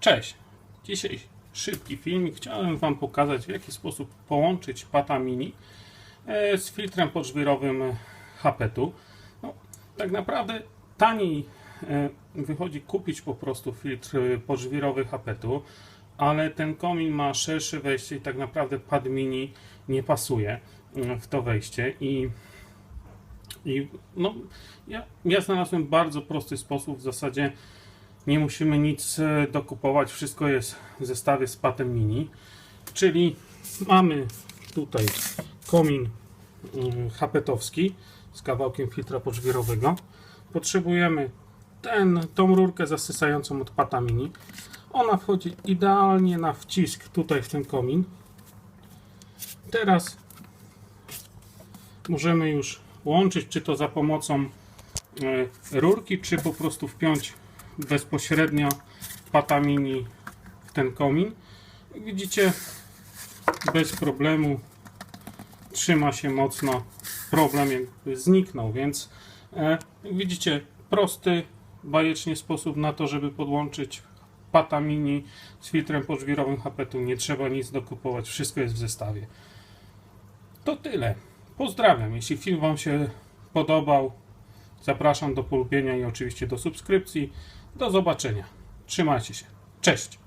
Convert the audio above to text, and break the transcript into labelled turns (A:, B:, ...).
A: Cześć! Dzisiaj szybki filmik. Chciałem Wam pokazać, w jaki sposób połączyć Pata Mini e, z filtrem podżwirowym Hapetu. No, tak naprawdę taniej e, wychodzi kupić po prostu filtr e, podżwirowy Hapetu, ale ten komin ma szersze wejście i tak naprawdę Pad Mini nie pasuje mm, w to wejście i i no, ja, ja znalazłem bardzo prosty sposób. W zasadzie nie musimy nic e, dokupować. Wszystko jest w zestawie z patem mini. Czyli mamy tutaj komin mm, hapetowski z kawałkiem filtra podżwirowego. Potrzebujemy ten, tą rurkę zasysającą od pata mini. Ona wchodzi idealnie na wcisk tutaj w ten komin. Teraz możemy już łączyć, czy to za pomocą e, rurki, czy po prostu wpiąć bezpośrednio pata mini w ten komin. Widzicie, bez problemu trzyma się mocno, problem jakby zniknął, więc e, widzicie, prosty, bajecznie sposób na to, żeby podłączyć pata mini z filtrem podżwirowym hapetu. Nie trzeba nic dokupować, wszystko jest w zestawie. To tyle. Pozdrawiam. Jeśli film Wam się podobał, zapraszam do polubienia i oczywiście do subskrypcji. Do zobaczenia. Trzymajcie się. Cześć.